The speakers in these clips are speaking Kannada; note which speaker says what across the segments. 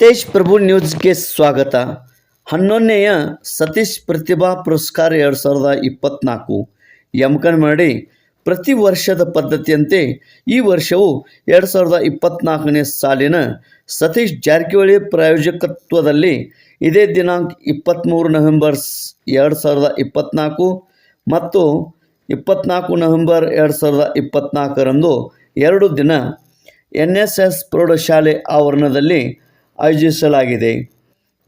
Speaker 1: ತೇಜ್ ಪ್ರಭು ನ್ಯೂಸ್ಗೆ ಸ್ವಾಗತ. ಹನ್ನೊಂದನೆಯ ಸತೀಶ್ ಪ್ರತಿಭಾ ಪುರಸ್ಕಾರ ಎರಡು ಸಾವಿರದ ಇಪ್ಪತ್ತ್ನಾಲ್ಕು ಮಾಡಿ, ಪ್ರತಿ ವರ್ಷದ ಪದ್ಧತಿಯಂತೆ ಈ ವರ್ಷವು ಎರಡು ಸಾವಿರದ ಇಪ್ಪತ್ತ್ನಾಲ್ಕನೇ ಸಾಲಿನ ಸತೀಶ್ ಜಾರಕಿಹೊಳಿ ಪ್ರಾಯೋಜಕತ್ವದಲ್ಲಿ ಇದೇ ದಿನಾಂಕ ಇಪ್ಪತ್ತ್ಮೂರು ನವೆಂಬರ್ ಎರಡು ಸಾವಿರದ ಇಪ್ಪತ್ತ್ನಾಲ್ಕು ಮತ್ತು ಇಪ್ಪತ್ತ್ನಾಲ್ಕು ನವೆಂಬರ್ ಎರಡು ಸಾವಿರದ ಇಪ್ಪತ್ತ್ನಾಲ್ಕರಂದು ಎರಡು ದಿನ ಎನ್ ಎಸ್ ಎಸ್ ಪ್ರೌಢಶಾಲೆ ಆವರಣದಲ್ಲಿ ಆಯೋಜಿಸಲಾಗಿದೆ.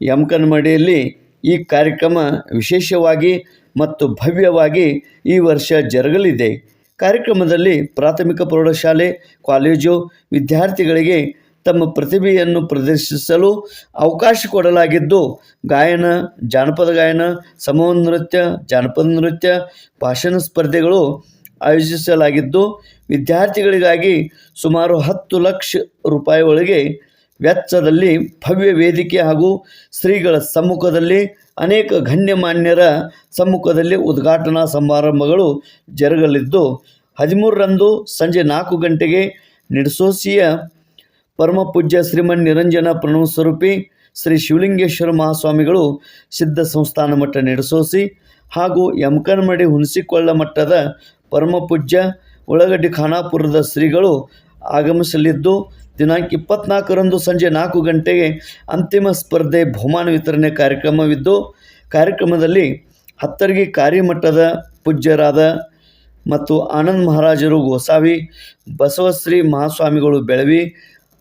Speaker 1: ಯಮಕನಮಡಿಯಲ್ಲಿ ಈ ಕಾರ್ಯಕ್ರಮ ವಿಶೇಷವಾಗಿ ಮತ್ತು ಭವ್ಯವಾಗಿ ಈ ವರ್ಷ ಜರುಗಲಿದೆ. ಕಾರ್ಯಕ್ರಮದಲ್ಲಿ ಪ್ರಾಥಮಿಕ ಪ್ರೌಢಶಾಲೆ, ಕಾಲೇಜು ವಿದ್ಯಾರ್ಥಿಗಳಿಗೆ ತಮ್ಮ ಪ್ರತಿಭೆಯನ್ನು ಪ್ರದರ್ಶಿಸಲು ಅವಕಾಶ ಕೊಡಲಾಗಿದ್ದು, ಗಾಯನ, ಜಾನಪದ ಗಾಯನ ಸಮೂಹ ನೃತ್ಯ, ಜಾನಪದ ನೃತ್ಯ, ಭಾಷಣ ಸ್ಪರ್ಧೆಗಳು ಆಯೋಜಿಸಲಾಗಿದ್ದು, ವಿದ್ಯಾರ್ಥಿಗಳಿಗಾಗಿ ಸುಮಾರು ಹತ್ತು ಲಕ್ಷ ರೂಪಾಯಿ ಒಳಗೆ ವೆಚ್ಚದಲ್ಲಿ ಭವ್ಯ ವೇದಿಕೆ ಹಾಗೂ ಶ್ರೀಗಳ ಸಮ್ಮುಖದಲ್ಲಿ ಅನೇಕ ಗಣ್ಯಮಾನ್ಯರ ಸಮ್ಮುಖದಲ್ಲಿ ಉದ್ಘಾಟನಾ ಸಮಾರಂಭಗಳು ಜರುಗಲಿದ್ದು, ಹದಿಮೂರರಂದು ಸಂಜೆ ನಾಲ್ಕು ಗಂಟೆಗೆ ನಿಡಸೋಸಿಯ ಪರಮಪೂಜ್ಯ ಶ್ರೀಮನ್ ನಿರಂಜನ ಪ್ರಣವ ಸ್ವರೂಪಿ, ಶ್ರೀ ಶಿವಲಿಂಗೇಶ್ವರ ಮಹಾಸ್ವಾಮಿಗಳು ಸಿದ್ಧ ಸಂಸ್ಥಾನ ಮಠ ನಡೆಸೋಸಿ ಹಾಗೂ ಯಮಕನಮಡಿ ಹುಣಸಿಕೊಳ್ಳ ಮಟ್ಟದ ಪರಮಪೂಜ್ಯ ಉಳ್ಳಗಡ್ಡಿ ಖಾನಾಪುರದ ಶ್ರೀಗಳು ಆಗಮಿಸಲಿದ್ದು ದಿನಾಂಕ ಇಪ್ಪತ್ನಾಲ್ಕರಂದು ಸಂಜೆ ನಾಲ್ಕು ಗಂಟೆಗೆ ಅಂತಿಮ ಸ್ಪರ್ಧೆ ಬಹುಮಾನ ವಿತರಣೆ ಕಾರ್ಯಕ್ರಮವಿದ್ದು, ಕಾರ್ಯಕ್ರಮದಲ್ಲಿ ಹತ್ತರಿಗೆ ಕಾರ್ಯಮಟ್ಟದ ಪೂಜ್ಯರಾದ ಮತ್ತು ಆನಂದ್ ಮಹಾರಾಜರು ಗೋಸಾವಿ, ಬಸವಶ್ರೀ ಮಹಾಸ್ವಾಮಿಗಳು ಬೆಳವಿ,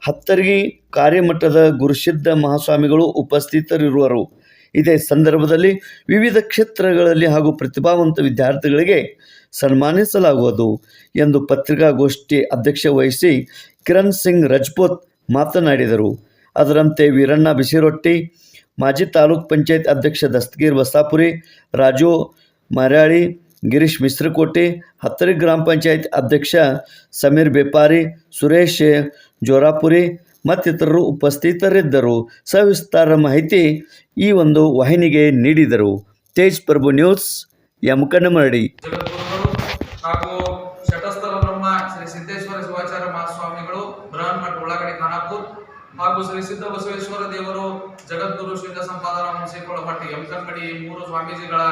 Speaker 1: ಹತ್ತರಿಗೆ ಕಾರ್ಯಮಟ್ಟದ ಗುರುಸಿದ್ಧ ಮಹಾಸ್ವಾಮಿಗಳು ಉಪಸ್ಥಿತರಿರುವರು. ಇದೇ ಸಂದರ್ಭದಲ್ಲಿ ವಿವಿಧ ಕ್ಷೇತ್ರಗಳಲ್ಲಿ ಹಾಗೂ ಪ್ರತಿಭಾವಂತ ವಿದ್ಯಾರ್ಥಿಗಳಿಗೆ ಸನ್ಮಾನಿಸಲಾಗುವುದು ಎಂದು ಪತ್ರಿಕಾಗೋಷ್ಠಿ ಅಧ್ಯಕ್ಷ ವಹಿಸಿ ಕಿರಣ್ ಸಿಂಗ್ ರಜಪೂತ್ ಮಾತನಾಡಿದರು. ಅದರಂತೆ ವೀರಣ್ಣ ಬಿಸಿರೊಟ್ಟಿ, ಮಾಜಿ ತಾಲೂಕ್ ಪಂಚಾಯತ್ ಅಧ್ಯಕ್ಷ ದಸ್ತಗೀರ್ ಬಸ್ತಾಪುರಿ ರಾಜು ಮರಾಳಿ ಗಿರೀಶ್ ಮಿಶ್ರಕೋಟೆ ಹತ್ತರಿ ಗ್ರಾಮ ಪಂಚಾಯತ್ ಅಧ್ಯಕ್ಷ ಸಮೀರ್ ಬೆಪಾರಿ ಸುರೇಶ್ ಜೋರಾಪುರಿ ಮತ್ತಿತರರು ಉಪಸ್ಥಿತರಿದ್ದರು. ಸವಿಸ್ತಾರ ಮಾಹಿತಿ ಈ ಒಂದು ವಾಹಿನಿಗೆ ನೀಡಿದರು. ತೇಜ್ ಪ್ರಭು ನ್ಯೂಸ್ ಎಂ
Speaker 2: ಕನ್ನಮರಡಿ ಹಾಗೂ ಬ್ರಹ್ಮ ಶ್ರೀ ಸಿದ್ದೇಶ್ವರ ಶಿವಾಚಾರ್ಯ ಮಹಾಸ್ವಾಮಿಗಳು ಹಾಗೂ ಶ್ರೀ ಸಿದ್ಧ ಬಸವೇಶ್ವರ ದೇವರು, ಜಗದ್ಗುರು ಶ್ರೀ ಸಂಪಾದನಾ ವಂಶಿಕೊಳ್ಳ ಮಠ ಯಮಕನ್ಮಡಿ ಈ ಮೂರು ಸ್ವಾಮೀಜಿಗಳ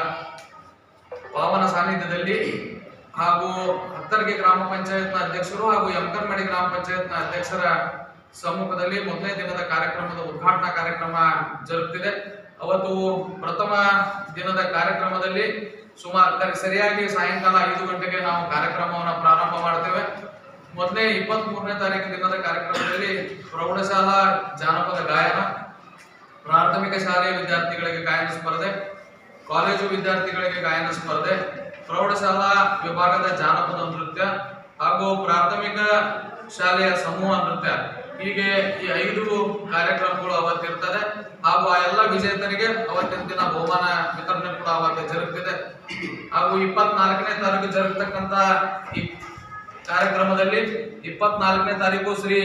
Speaker 2: ಪಾವನ ಸಾನ್ನಿಧ್ಯದಲ್ಲಿ ಹಾಗೂ ಹತ್ತರ್ಗೆ ಗ್ರಾಮ ಪಂಚಾಯತ್ನ ಅಧ್ಯಕ್ಷರು ಹಾಗೂ ಎಂಕಂಕಡಿ ಗ್ರಾಮ ಪಂಚಾಯತ್ನ ಅಧ್ಯಕ್ಷರ ಸಮ್ಮುಖದಲ್ಲಿ ಮೊದಲನೇ ದಿನದ ಕಾರ್ಯಕ್ರಮದ ಉದ್ಘಾಟನಾ ಕಾರ್ಯಕ್ರಮ ಜರುಗುತ್ತಿದೆ ಅವತ್ತು ಪ್ರಥಮ ದಿನದ ಕಾರ್ಯಕ್ರಮದಲ್ಲಿ ಸುಮಾರು ಸರಿಯಾಗಿ ಸಾಯಂಕಾಲ ಐದು ಗಂಟೆಗೆ ನಾವು ಕಾರ್ಯಕ್ರಮವನ್ನು ಪ್ರಾರಂಭ ಮಾಡ್ತೇವೆ. ಮೊದಲನೇ ಇಪ್ಪತ್ತ್ ಮೂರನೇ ತಾರೀಕು ದಿನದ ಕಾರ್ಯಕ್ರಮದಲ್ಲಿ ಪ್ರೌಢಶಾಲಾ ಜಾನಪದ ಗಾಯನ, ಪ್ರಾಥಮಿಕ ಶಾಲೆಯ ವಿದ್ಯಾರ್ಥಿಗಳಿಗೆ ಗಾಯನ ಸ್ಪರ್ಧೆ, ಕಾಲೇಜು ವಿದ್ಯಾರ್ಥಿಗಳಿಗೆ ಗಾಯನ ಸ್ಪರ್ಧೆ, ಪ್ರೌಢಶಾಲಾ ವಿಭಾಗದ ಜಾನಪದ ನೃತ್ಯ ಹಾಗೂ ಪ್ರಾಥಮಿಕ ಶಾಲೆಯ ಸಮೂಹ ನೃತ್ಯ. ಹೀಗೆ ಈ ಐದು ಕಾರ್ಯಕ್ರಮಗಳು ಅವತ್ತಿರ್ತದೆ ಹಾಗೂ ಆ ಎಲ್ಲ ವಿಜೇತರಿಗೆ ಅವತ್ತಿನ ದಿನ ಬಹುಮಾನ ವಿತರಣೆ ಕೂಡ ಅವತ್ತು ಜರುಗ್ತಿದೆ. ಹಾಗೂ ಇಪ್ಪತ್ನಾಲ್ಕನೇ ತಾರೀಕು ಜರುಗತಕ್ಕಂತ ಈ ಕಾರ್ಯಕ್ರಮದಲ್ಲಿ ಇಪ್ಪತ್ನಾಲ್ಕನೇ ತಾರೀಕು ಶ್ರೀ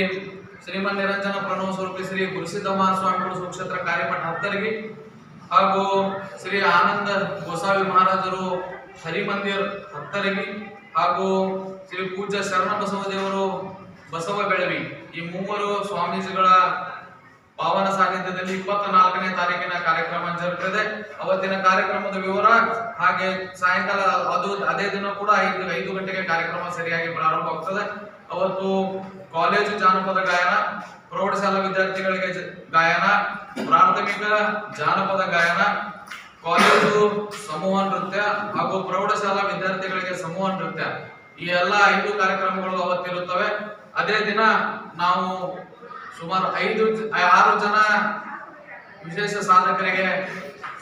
Speaker 2: ಶ್ರೀಮನ್ ನಿರಂಜನ ಪ್ರಣವ ಸ್ವರೂಪಿ ಶ್ರೀ ಗುರುಸಿದ್ದಮ್ಮ ಸ್ವಾಮಿಗಳು ಸುಕ್ಷೇತ್ರ ಕಾರ್ಯಮಠ ಹತ್ತರಿಗೆ ಹಾಗೂ ಶ್ರೀ ಆನಂದ ಗೋಸಾವಿ ಮಹಾರಾಜರು ಹರಿಮಂದಿರ್ ಹತ್ತರಿಗೆ ಹಾಗೂ ಶ್ರೀ ಪೂಜ್ಯ ಶರಣ ಬಸವ ದೇವರು ಬಸವ ಬೆಳವಿ. ಈ ಮೂವರು ಸ್ವಾಮೀಜಿಗಳ ಪಾವನ ಸಾನ್ನಿಧ್ಯದಲ್ಲಿ ಇಪ್ಪತ್ತ ನಾಲ್ಕನೇ ತಾರೀಕಿನ ಕಾರ್ಯಕ್ರಮ ಜರುಗುತ್ತದೆ ಅವತ್ತಿನ ಕಾರ್ಯಕ್ರಮದ ವಿವರ, ಹಾಗೆ ಸಾಯಂಕಾಲ ಅದು, ಅದೇ ದಿನ ಕೂಡ ಐದು ಐದು ಗಂಟೆಗೆ ಕಾರ್ಯಕ್ರಮ ಸರಿಯಾಗಿ ಪ್ರಾರಂಭವಾಗ್ತದೆ ಅವತ್ತು ಕಾಲೇಜು ಜಾನಪದ ಗಾಯನ, ಪ್ರೌಢಶಾಲಾ ವಿದ್ಯಾರ್ಥಿಗಳಿಗೆ ಗಾಯನ, ಪ್ರಾಥಮಿಕ ಜಾನಪದ ಗಾಯನ, ಕಾಲೇಜು ಸಮೂಹ ನೃತ್ಯ ಹಾಗೂ ಪ್ರೌಢಶಾಲಾ ವಿದ್ಯಾರ್ಥಿಗಳಿಗೆ ಸಮೂಹ ನೃತ್ಯ. ಈ ಎಲ್ಲ ಐದು ಕಾರ್ಯಕ್ರಮಗಳು ಅವತ್ತಿರುತ್ತವೆ. ಅದೇ ದಿನ ನಾವು ಸುಮಾರು ಐದು ಆರು ಜನ ವಿಶೇಷ ಸಾಧಕರಿಗೆ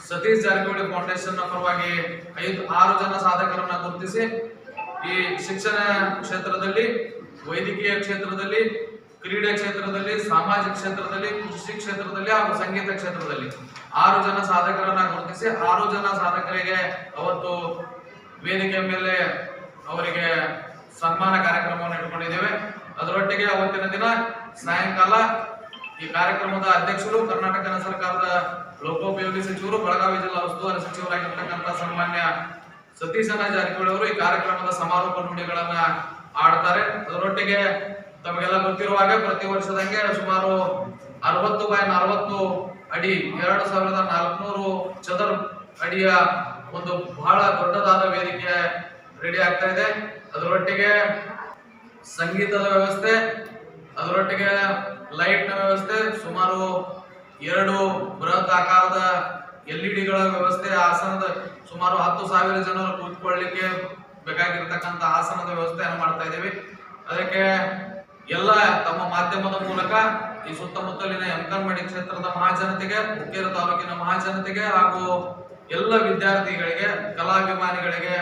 Speaker 2: ಸತೀಶ್ ಜಾರಕಿಹೊಳಿ ಫೌಂಡೇಶನ್ ಪರವಾಗಿ ಐದು, ಆರು ಜನ ಸಾಧಕರನ್ನ ಗುರುತಿಸಿ ಈ ಶಿಕ್ಷಣ ಕ್ಷೇತ್ರದಲ್ಲಿ, ವೈದ್ಯಕೀಯ ಕ್ಷೇತ್ರದಲ್ಲಿ, ಕ್ರೀಡೆ ಕ್ಷೇತ್ರದಲ್ಲಿ, ಸಾಮಾಜಿಕ ಕ್ಷೇತ್ರದಲ್ಲಿ, ಕೃಷಿ ಕ್ಷೇತ್ರದಲ್ಲಿ ಹಾಗೂ ಸಂಗೀತ ಕ್ಷೇತ್ರದಲ್ಲಿ ಆರು ಜನ ಸಾಧಕರನ್ನ ಗುರುತಿಸಿ ಆರು ಜನ ಸಾಧಕರಿಗೆ ಅವತ್ತು ವೇದಿಕೆ ಮೇಲೆ ಅವರಿಗೆ ಸನ್ಮಾನ ಕಾರ್ಯಕ್ರಮವನ್ನು ಇಟ್ಕೊಂಡಿದ್ದೇವೆ ಅದರೊಟ್ಟಿಗೆ ಅವತ್ತಿನ ದಿನ ಸಾಯಂಕಾಲ ಈ ಕಾರ್ಯಕ್ರಮದ ಅಧ್ಯಕ್ಷರು ಕರ್ನಾಟಕ ಸರ್ಕಾರದ ಲೋಕೋಪಯೋಗಿ ಸಚಿವರು, ಬೆಳಗಾವಿ ಜಿಲ್ಲಾ ಉಸ್ತುವಾರಿ ಸಚಿವರಾಗಿರ್ತಕ್ಕಂಥ ಸನ್ಮಾನ್ಯ ಸತೀಶನ ಜಾರಕಿಹೊಳಿ ಅವರು ಈ ಕಾರ್ಯಕ್ರಮದ ಸಮಾರೋಪ ನುಡಿಗಳನ್ನ ಆಡ್ತಾರೆ. ಅದರೊಟ್ಟಿಗೆ ತಮಗೆಲ್ಲ ಗೊತ್ತಿರುವ ಹಾಗೆ ಪ್ರತಿ ವರ್ಷದಂಗೆ ಸುಮಾರು ಅರವತ್ತು ಬೈ ನಲವತ್ತು ಅಡಿ, ಎರಡು ಸಾವಿರದ ನಾಲ್ಕುನೂರು ಚದರ ಅಡಿಯ ಒಂದು ಬಹಳ ದೊಡ್ಡದಾದ ವೇದಿಕೆ ರೆಡಿ ಆಗ್ತಾ ಇದೆ. ಅದರೊಟ್ಟಿಗೆ ಸಂಗೀತದ ವ್ಯವಸ್ಥೆ ಅದರೊಟ್ಟಿಗೆ ಲೈಟ್ನ ವ್ಯವಸ್ಥೆ ಸುಮಾರು ಎರಡು ಬೃಹತ್ ಆಕಾರದ ಎಲ್ ಇ ಡಿಗಳ ವ್ಯವಸ್ಥೆ, ಆಸನದ ಸುಮಾರು ಹತ್ತು ಸಾವಿರ ಜನರು ಕೂತ್ಕೊಳ್ಳಿಕ್ಕೆ ಬೇಕಾಗಿರ್ತಕ್ಕಂಥ ಆಸನದ ವ್ಯವಸ್ಥೆಯನ್ನು ಮಾಡ್ತಾ ಇದ್ದೀವಿ. ಅದಕ್ಕೆ ಎಲ್ಲ ತಮ್ಮ ಮಾಧ್ಯಮದ ಮೂಲಕ ಈ ಸುತ್ತಮುತ್ತಲಿನ ಎಂಕನ್ಮಡಿ ಕ್ಷೇತ್ರದ ಮಹಾಜನತೆಗೆ ಹುಕ್ಕೇರಿ ತಾಲೂಕಿನ ಮಹಾಜನತೆಗೆ ಹಾಗೂ ಎಲ್ಲ ವಿದ್ಯಾರ್ಥಿಗಳಿಗೆ, ಕಲಾಭಿಮಾನಿಗಳಿಗೆ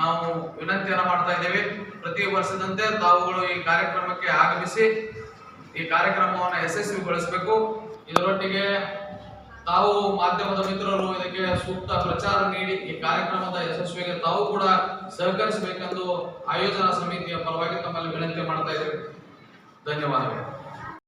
Speaker 2: ನಾವು ವಿನಂತಿಯನ್ನು ಮಾಡ್ತಾ ಇದ್ದೇವೆ. ಪ್ರತಿ ವರ್ಷದಂತೆ ತಾವುಗಳು ಈ ಕಾರ್ಯಕ್ರಮಕ್ಕೆ ಆಗಮಿಸಿ ಈ ಕಾರ್ಯಕ್ರಮವನ್ನು ಯಶಸ್ವಿಗೊಳಿಸಬೇಕು ಇದರೊಟ್ಟಿಗೆ ತಾವು ಮಾಧ್ಯಮದ ಮಿತ್ರರು ಇದಕ್ಕೆ ಸೂಕ್ತ ಪ್ರಚಾರ ನೀಡಿ ಈ ಕಾರ್ಯಕ್ರಮದ ಯಶಸ್ವಿಗೆ ತಾವು ಕೂಡ ಸಹಕರಿಸಬೇಕೆಂದು ಆಯೋಜನಾ ಸಮಿತಿಯ ಪರವಾಗಿ ತಮ್ಮಲ್ಲಿ ವಿನಂತಿ ಮಾಡ್ತಾ ಇದ್ದೇವೆ. ಧನ್ಯವಾದಗಳು.